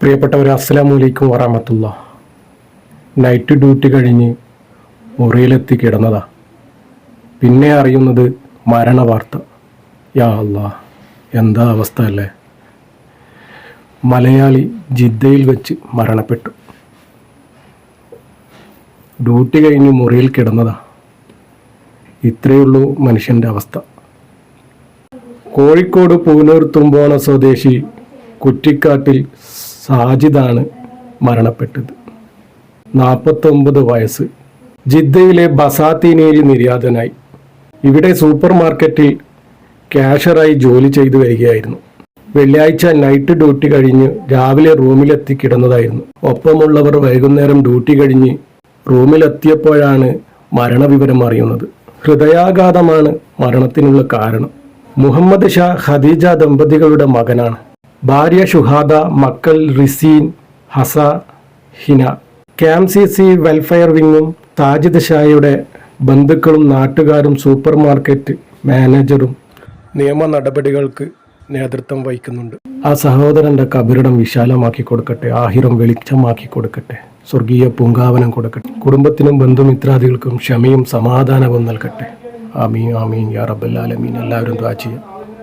പ്രിയപ്പെട്ടവർ അസ്സലാമു അലൈക്കും വറഹമത്തുള്ള. നൈറ്റ് ഡ്യൂട്ടി കഴിഞ്ഞ് മുറിയിലെത്തി കിടന്നതാ. പിന്നെ അറിയുന്നത് മരണ വാർത്ത യാ അല്ലാ എന്താ അവസ്ഥ അല്ലേ? മലയാളി ജിദ്ദയിൽ വെച്ച് മരണപ്പെട്ടു. ഡ്യൂട്ടി കഴിഞ്ഞ് മുറിയിൽ കിടന്നതാ. ഇത്രയുള്ളൂ മനുഷ്യന്റെ അവസ്ഥ. കോഴിക്കോട് പൂനൂർ തുമ്പോണ സ്വദേശി കുറ്റിക്കാട്ടിൽ സാജിദാണ് മരണപ്പെട്ടത്. നാൽപ്പത്തൊമ്പത് വയസ്സ്. ജിദ്ദയിലെ ബസാത്തിനേരി നിര്യാതനായി. ഇവിടെ സൂപ്പർ മാർക്കറ്റിൽ ക്യാഷറായി ജോലി ചെയ്തു വരികയായിരുന്നു. വെള്ളിയാഴ്ച നൈറ്റ് ഡ്യൂട്ടി കഴിഞ്ഞ് രാവിലെ റൂമിലെത്തി കിടന്നതായിരുന്നു. ഒപ്പമുള്ളവർ വൈകുന്നേരം ഡ്യൂട്ടി കഴിഞ്ഞ് റൂമിലെത്തിയപ്പോഴാണ് മരണവിവരം അറിയുന്നത്. ഹൃദയാഘാതമാണ് മരണത്തിനുള്ള കാരണം. മുഹമ്മദ് ഷാ ഖദീജ ദമ്പതികളുടെ മകനാണ്. ഭാര്യ ഷുഹാദ മക്കൾ Riseen Hasa Hina. Cam C C welfare വിങ്ങും താജിദ് ഷായുടെ ബന്ധുക്കളും നാട്ടുകാരും സൂപ്പർ മാർക്കറ്റ് മാനേജറും നിയമ നടപടികൾക്ക് നേതൃത്വം വഹിക്കുന്നുണ്ട്. ആ സഹോദരന്റെ കബറിടം വിശാലമാക്കി കൊടുക്കട്ടെ ആഹിരം വെളിച്ചമാക്കി കൊടുക്കട്ടെ സ്വർഗീയ പൂങ്കാവനം കൊടുക്കട്ടെ കുടുംബത്തിനും ബന്ധുമിത്രാദികൾക്കും ക്ഷമയും സമാധാനവും നൽകട്ടെ. ആമീൻ ആമീൻ യാ റബ്ബൽ ആലമീൻ. എല്ലാവരും ദ്വാ ചെയ്യാം.